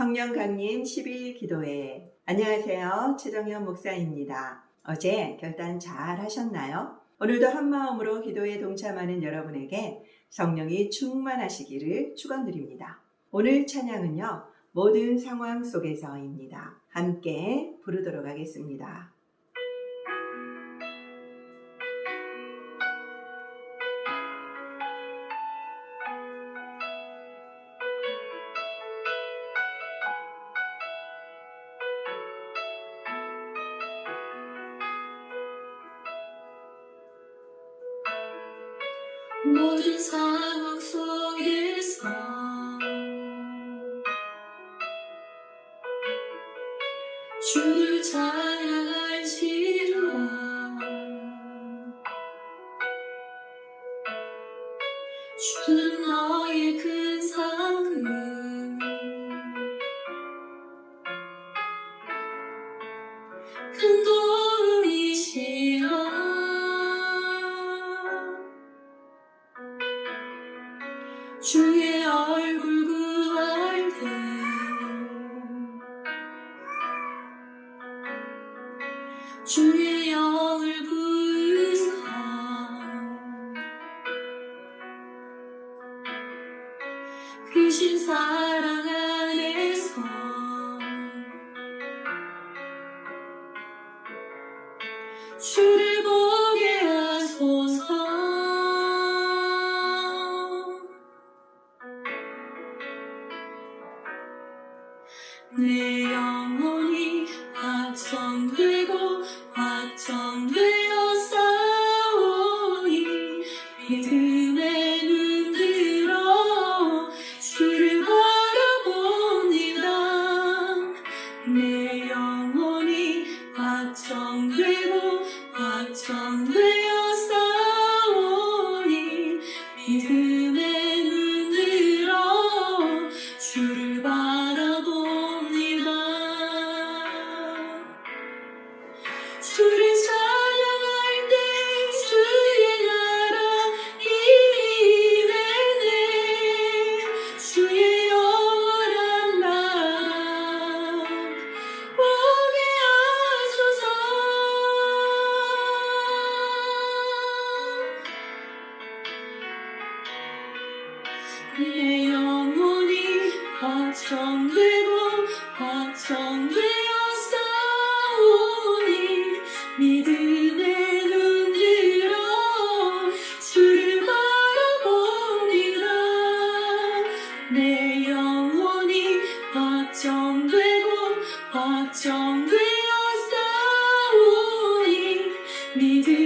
성령 강림 10일 기도회. 안녕하세요. 최정현 목사입니다. 어제 결단 잘 하셨나요? 오늘도 한 마음으로 기도에 동참하는 여러분에게 성령이 충만하시기를 축원드립니다. 오늘 찬양은요. 모든 상황 속에서입니다. 함께 부르도록 하겠습니다. 모든 상황 속에서 주는 주의 얼굴 구할 때. 주의 영을 부으사. 크신 사랑 안에 Mm.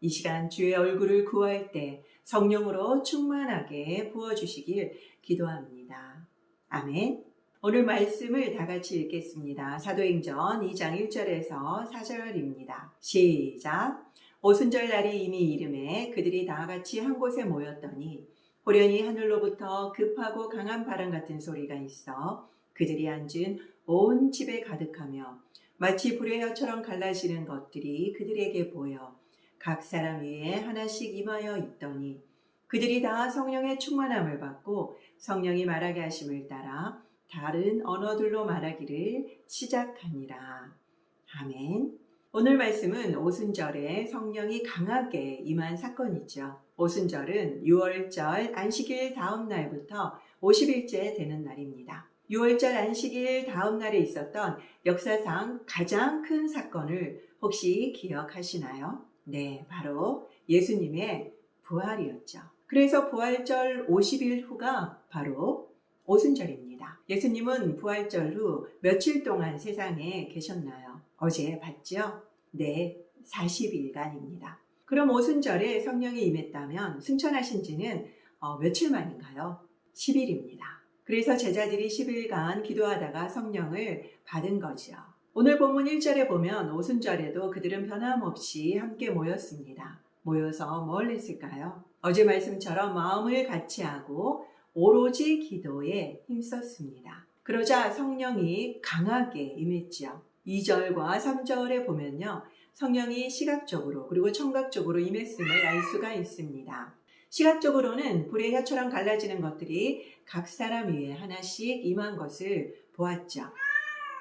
이 시간 주의 얼굴을 구할 때 성령으로 충만하게 부어주시길 기도합니다. 아멘. 오늘 말씀을 다 같이 읽겠습니다. 사도행전 2장 1절에서 4절입니다. 시작. 오순절 날이 이미 이름에 그들이 다 같이 한 곳에 모였더니 호련히 하늘로부터 급하고 강한 바람 같은 소리가 있어 그들이 앉은 온 집에 가득하며 마치 불의 혀처럼 갈라지는 것들이 그들에게 보여 각 사람 위에 하나씩 임하여 있더니 그들이 다 성령의 충만함을 받고 성령이 말하게 하심을 따라 다른 언어들로 말하기를 시작하니라. 아멘. 오늘 말씀은 오순절에 성령이 강하게 임한 사건이죠. 오순절은 6월절 안식일 다음 날부터 50일째 되는 날입니다. 6월절 안식일 다음 날에 있었던 역사상 가장 큰 사건을 혹시 기억하시나요? 네, 바로 예수님의 부활이었죠. 그래서 부활절 50일 후가 바로 오순절입니다. 예수님은 부활절 후 며칠 동안 세상에 계셨나요? 어제 봤죠? 네, 40일간입니다. 그럼 오순절에 성령이 임했다면 승천하신 지는 어, 며칠 만인가요? 10일입니다. 그래서 제자들이 10일간 기도하다가 성령을 받은 거지요. 오늘 본문 1절에 보면 오순절에도 그들은 변함없이 함께 모였습니다. 모여서 뭘 했을까요? 어제 말씀처럼 마음을 같이 하고 오로지 기도에 힘썼습니다. 그러자 성령이 강하게 임했지요. 2절과 3절에 보면요. 성령이 시각적으로 그리고 청각적으로 임했음을 알 수가 있습니다. 시각적으로는 불의 혀처럼 갈라지는 것들이 각 사람 위에 하나씩 임한 것을 보았죠.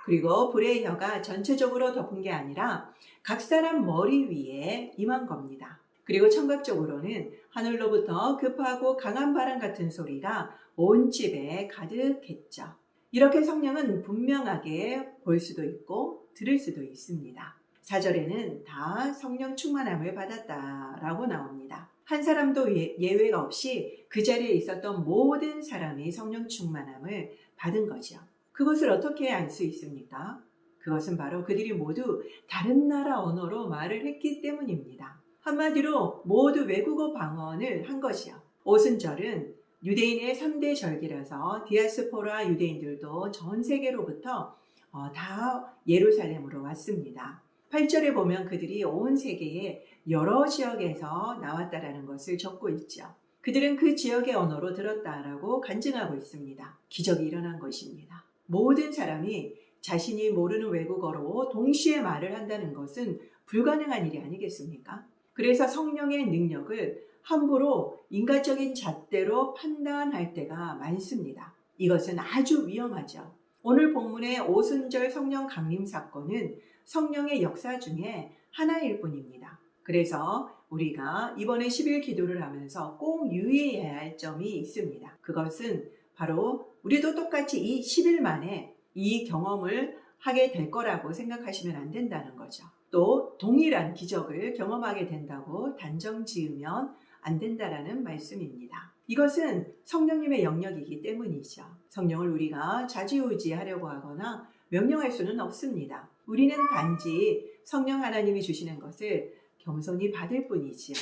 그리고 불의 혀가 전체적으로 덮은 게 아니라 각 사람 머리 위에 임한 겁니다. 그리고 청각적으로는 하늘로부터 급하고 강한 바람 같은 소리가 온 집에 가득했죠. 이렇게 성령은 분명하게 볼 수도 있고 들을 수도 있습니다. 4절에는 다 성령 충만함을 받았다라고 나옵니다. 한 사람도 예- 예외가 없이 그 자리에 있었던 모든 사람이 성령 충만함을 받은 거죠. 그것을 어떻게 알 수 있습니까? 그것은 바로 그들이 모두 다른 나라 언어로 말을 했기 때문입니다. 한마디로 모두 외국어 방언을 한 것이요. 오순절은 유대인의 3대 절기라서 디아스포라 유대인들도 전 세계로부터 어, 다 예루살렘으로 왔습니다. 8절에 보면 그들이 온 세계의 여러 지역에서 나왔다라는 것을 적고 있죠. 그들은 그 지역의 언어로 들었다라고 간증하고 있습니다. 기적이 일어난 것입니다. 모든 사람이 자신이 모르는 외국어로 동시에 말을 한다는 것은 불가능한 일이 아니겠습니까? 그래서 성령의 능력을 함부로 인간적인 잣대로 판단할 때가 많습니다. 이것은 아주 위험하죠. 오늘 본문의 오순절 성령 강림 사건은 성령의 역사 중에 하나일 뿐입니다. 그래서 우리가 이번에 10일 기도를 하면서 꼭 유의해야 할 점이 있습니다. 그것은 바로 우리도 똑같이 이 10일 만에 이 경험을 하게 될 거라고 생각하시면 안 된다는 거죠. 또 동일한 기적을 경험하게 된다고 단정 지으면 안 된다라는 말씀입니다. 이것은 성령님의 영역이기 때문이죠. 성령을 우리가 좌지우지하려고 하거나 명령할 수는 없습니다. 우리는 단지 성령 하나님이 주시는 것을 겸손히 받을 뿐이지요.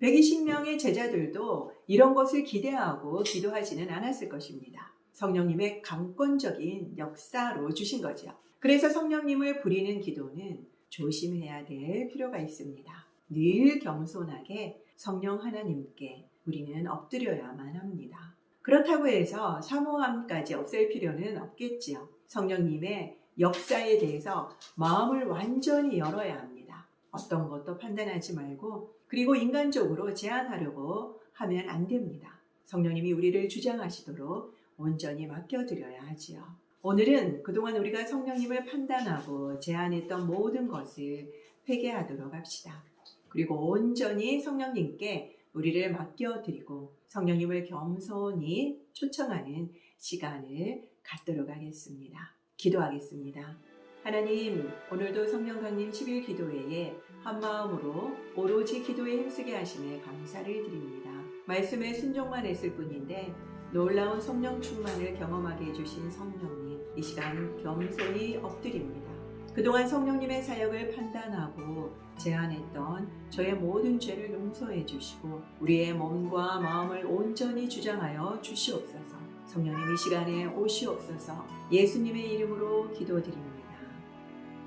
120명의 제자들도 이런 것을 기대하고 기도하지는 않았을 것입니다. 성령님의 강권적인 역사로 주신 거죠. 그래서 성령님을 부리는 기도는 조심해야 될 필요가 있습니다. 늘 겸손하게 성령 하나님께 우리는 엎드려야만 합니다. 그렇다고 해서 사모함까지 없앨 필요는 없겠지요. 성령님의 역사에 대해서 마음을 완전히 열어야 합니다. 어떤 것도 판단하지 말고 그리고 인간적으로 제한하려고 하면 안 됩니다. 성령님이 우리를 주장하시도록 온전히 맡겨드려야 하지요. 오늘은 그동안 우리가 성령님을 판단하고 제한했던 모든 것을 회개하도록 합시다. 그리고 온전히 성령님께 우리를 맡겨드리고 성령님을 겸손히 초청하는 시간을 갖도록 하겠습니다. 기도하겠습니다. 하나님, 오늘도 성령 강림 10일 기도회에 한 마음으로 오로지 기도에 힘쓰게 하심에 감사를 드립니다. 말씀에 순종만 했을 뿐인데 놀라운 성령 충만을 경험하게 해주신 성령님, 이 시간 겸손히 엎드립니다. 그동안 성령님의 사역을 판단하고 제안했던 저의 모든 죄를 용서해 주시고 우리의 몸과 마음을 온전히 주장하여 주시옵소서. 성령님 이 시간에 오시옵소서. 예수님의 이름으로 기도드립니다.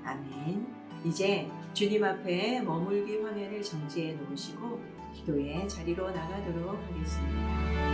아멘. 이제 주님 앞에 머물기 화면을 정지해 놓으시고 기도의 자리로 나가도록 하겠습니다.